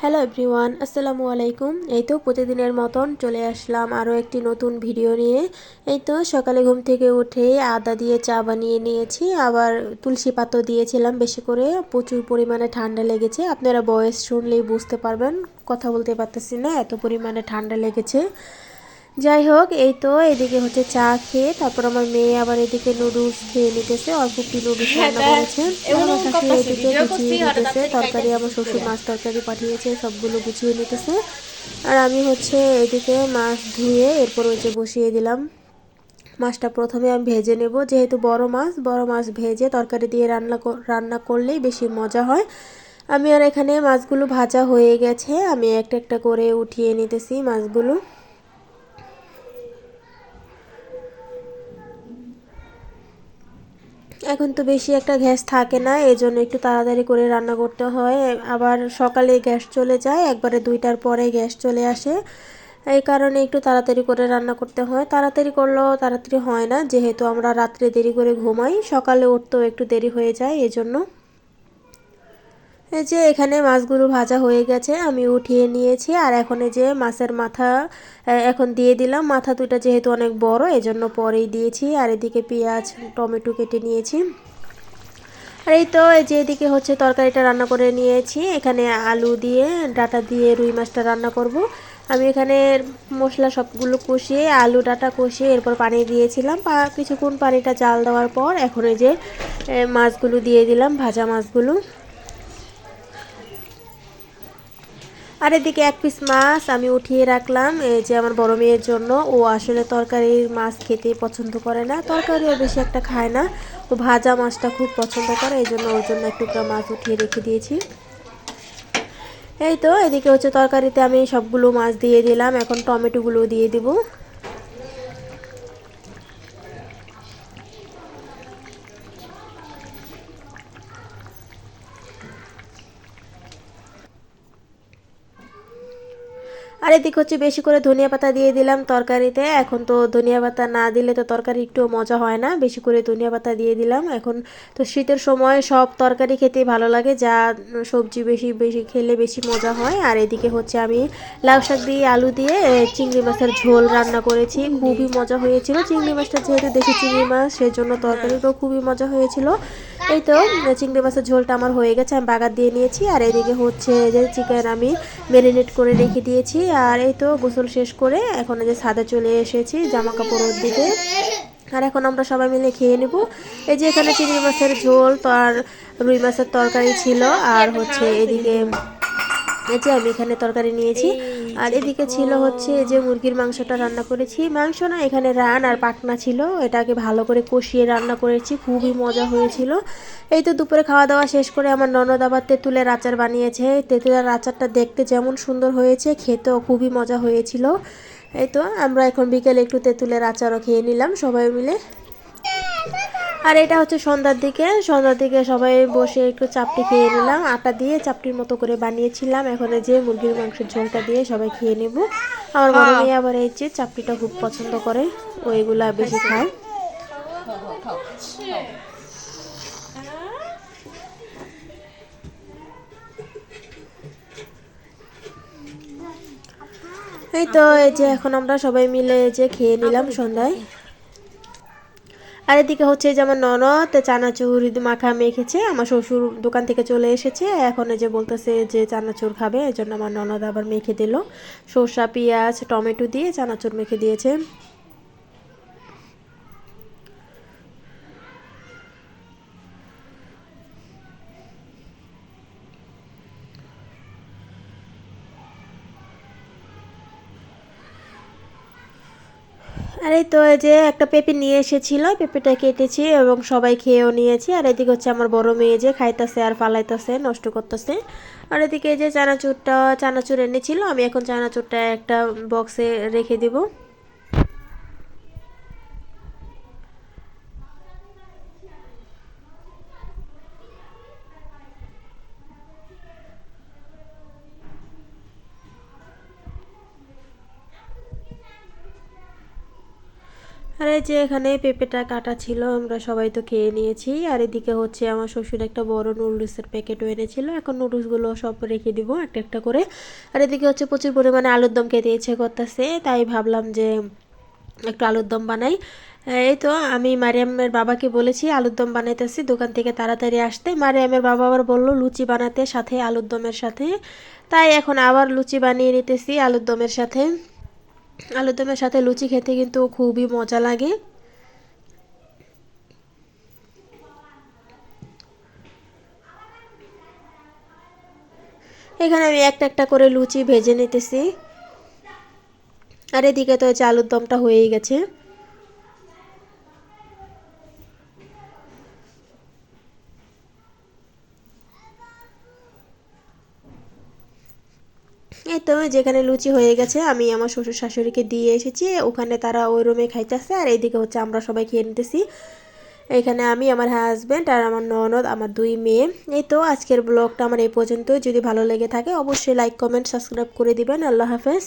Hello everyone আসসালামু আলাইকুম এই তো প্রতিদিনের মতন চলে আসলাম আরও একটি নতুন ভিডিও নিয়ে। এই তো সকালে ঘুম থেকে উঠে আদা দিয়ে চা বানিয়ে নিয়েছি। আবার তুলসী পাতা দিয়েছিলাম বেশি করে। প্রচুর পরিমাণে ঠান্ডা লেগেছে। আপনারা বয়স শুনলেই বুঝতে পারবেন, কথা বলতে পারতেছি না, এত পরিমাণে ঠান্ডা লেগেছে। যাই হোক এই তো এদিকে হচ্ছে চা খেয়ে তারপর আমার মেয়ে আবার এদিকে নুডলস খেয়ে নিতেছে অল্প একটি নুডলস হ্যাঁ, রান্না করেছে। আমার শাশুড়ি এদিকে গুছিয়ে নিতেছে তরকারি আমার শ্বশুর মাছ তরকারি পাঠিয়েছে সবগুলো গুছিয়ে নিতেছে। আর আমি হচ্ছে এদিকে মাছ ধুয়ে এরপর ওই যে বসিয়ে দিলাম। মাছটা প্রথমে আমি ভেজে নেব যেহেতু বড় মাছ বড় মাছ ভেজে তরকারি দিয়ে রান্না রান্না করলেই বেশি মজা হয়। আমি আর এখানে মাছগুলো ভাজা হয়ে গেছে আমি একটা একটা করে উঠিয়ে নিতেছি মাছগুলো। এখন তো বেশি একটা গ্যাস থাকে না এই জন্য একটু তাড়াতাড়ি করে রান্না করতে হয়। আবার সকালে গ্যাস চলে যায়, একবারে দুইটার পরে গ্যাস চলে আসে। এই কারণে একটু তাড়াতাড়ি করে রান্না করতে হয়। তাড়াতাড়ি করলেও তাড়াতাড়ি হয় না, যেহেতু আমরা রাত্রে দেরি করে ঘুমাই, সকালে উঠতেও একটু দেরি হয়ে যায়, এজন্য এই যে এখানে মাছগুলো ভাজা হয়ে গেছে, আমি উঠিয়ে নিয়েছি আর এখন যে মাছের মাথা এখন দিয়ে দিলাম। মাথা দুটা যেহেতু অনেক বড়, এজন্য পরেই দিয়েছি। আর এদিকে পেঁয়াজ, টমেটো কেটে নিয়েছি। আর এই তো, এই যে এদিকে হচ্ছে তরকারিটা রান্না করে নিয়েছি। এখানে আলু দিয়ে, ডাটা দিয়ে রুই মাছটা রান্না করব। আমি এখানে মশলা সবগুলো কষিয়ে, আলু ডাটা কষিয়ে এরপর পানি দিয়েছিলাম। কিছুক্ষণ পানিটা জাল দেওয়ার পর এখন এই যে মাছগুলো দিয়ে দিলাম, ভাজা মাছগুলো। আর এদিকে এক পিস মাছ আমি উঠিয়ে রাখলাম, এই যে আমার বড় মেয়ের জন্য। ও আসলে তরকারির মাছ খেতে পছন্দ করে না, তরকারিও বেশি একটা খায় না। ও ভাজা মাছটা খুব পছন্দ করে, এই জন্য ওর জন্য একটু মাছ উঠিয়ে রেখে দিয়েছি। এই তো, এদিকে হচ্ছে তরকারিতে আমি সবগুলো মাছ দিয়ে দিলাম, এখন টমেটোগুলো দিয়ে দিব। আর এদিক হচ্ছে বেশি করে ধনিয়া পাতা দিয়ে দিলাম তরকারিতে। এখন তো ধনিয়া পাতা না দিলে তো তরকারি একটু মজা হয় না। বেশি করে ধনিয়া পাতা দিয়ে দিলাম। এখন তো শীতের সময় সব তরকারি খেতে ভালো লাগে। যা সবজি বেশি বেশি খেলে বেশি মজা হয়। আর এদিকে হচ্ছে আমি লাউ শাক দিয়ে আলু দিয়ে চিংড়ি মাছের ঝোল রান্না করেছি। খুবই মজা হয়েছিল। চিংড়ি মাছটা যেহেতু দেখি চিংড়ি মাছ সেই জন্য তরকারিটাও খুবই মজা হয়েছিল। এই তো চিংড়ি মাছের ঝোলটা আমার হয়ে গেছে। আমি বাগার দিয়ে নিয়েছি। আর এদিকে হচ্ছে যে চিকেন আমি ম্যারিনেট করে রেখে দিয়েছি। আর এই তো গোসল শেষ করে এখন যে সাদা চলে এসেছি জামা কাপড় দিতে আর এখন আমরা সবাই মিলে খেয়ে নেব। এই যে এখানে চিংড়ি মাছের ঝোল, তো আর রুই মাছের তরকারি ছিল, আর হচ্ছে এদিকে এই যে আমি এখানে তরকারি নিয়েছি। আর এদিকে ছিল হচ্ছে যে মুরগির মাংসটা রান্না করেছি। মাংস না এখানে রান আর পাটনা ছিল। এটাকে ভালো করে কষিয়ে রান্না করেছি। খুবই মজা হয়েছিল। এই তো দুপুরে খাওয়া দাওয়া শেষ করে আমার ননদ আবার তেঁতুলের আচার বানিয়েছে। তেঁতুলের আচারটা দেখতে যেমন সুন্দর হয়েছে খেতেও খুবই মজা হয়েছিল। এই তো আমরা এখন বিকেলে একটু তেঁতুলের আচারও খেয়ে নিলাম সবাই মিলে। আর এটা হচ্ছে সন্ধ্যার দিকে। সন্ধ্যার দিকে সবাই বসে একটু চাপটি খেয়ে নিলাম। আটা দিয়ে চাপটির মতো করে বানিয়েছিলাম। এখন যে মুরগির মাংসের ঝোলটা দিয়ে সবাই খেয়ে নেব। আমার বড় মেয়ে আবার এই যে চাপটিটা খুব পছন্দ করে ওইগুলা বেশি খায়। এই তো এই যে এখন আমরা সবাই মিলে যে খেয়ে নিলাম সন্ধ্যায়। আর এদিকে হচ্ছে যে আমার ননদ, চানাচুর মাখা মেখেছে, আমার শ্বশুর দোকান থেকে চলে এসেছে। এখন যে বলতেছে যে চানাচুর খাবে এই জন্য আমার ননদ আবার মেখে দিল। সর্ষা, পেঁয়াজ, টমেটো দিয়ে চানাচুর মেখে দিয়েছে। আর এই তো যে একটা পেঁপে নিয়ে এসেছিল, পেঁপেটা কেটেছি এবং সবাই খেয়েও নিয়েছি। আর এদিকে হচ্ছে আমার বড় মেয়ে যে খাইতেছে আর ফালাইতেছে, নষ্ট করতেছে। আর এদিকে যে চানাচুরটা, চানাচুর এনেছিল, আমি এখন চানাচুরটা একটা বক্সে রেখে দিব। আর এই যে এখানে পেঁপেটা কাটা ছিল, আমরা সবাই তো খেয়ে নিয়েছি। আর এদিকে হচ্ছে আমার শ্বশুর একটা বড় নুডলসের প্যাকেটও এনেছিল। এখন নুডলসগুলো সব রেখে দিব একটা একটা করে। আর এদিকে হচ্ছে প্রচুর পরিমাণে আলুর দম খেতে ইচ্ছে করতেছে, তাই ভাবলাম যে একটু আলুর দম বানাই। এই তো আমি মারিয়ামের বাবাকে বলেছি, আলুর দম বানাইতেছি, দোকান থেকে তাড়াতাড়ি আসতে। মারিয়ামের বাবা আবার বলল, লুচি বানাতে সাথে আলুর দমের সাথে। তাই এখন আবার লুচি বানিয়ে নিতেছি আলুর দমের সাথে। আলুর দমের সাথে লুচি খেতে কিন্তু খুবই মজা লাগে। এখানে আমি একটা একটা করে লুচি ভেজে নিতেছি। আর এদিকে তো হচ্ছে আলুর দমটা হয়েই গেছে। তো যেখানে লুচি হয়ে গেছে, আমি আমার শ্বশুর শাশুড়িকে দিয়ে এসেছি। ওখানে তারা ওই রুমে খাইতেছে, আর এইদিকে হচ্ছে আমরা সবাই খেয়ে নিতেছি। এখানে আমি, আমার হাজব্যান্ড আর আমার ননদ, আমার দুই মেয়ে। এই তো আজকের ব্লগটা আমার এই পর্যন্ত যদি ভালো লেগে থাকে, অবশ্যই লাইক কমেন্ট সাবস্ক্রাইব করে দিবেন। আল্লাহ হাফেজ।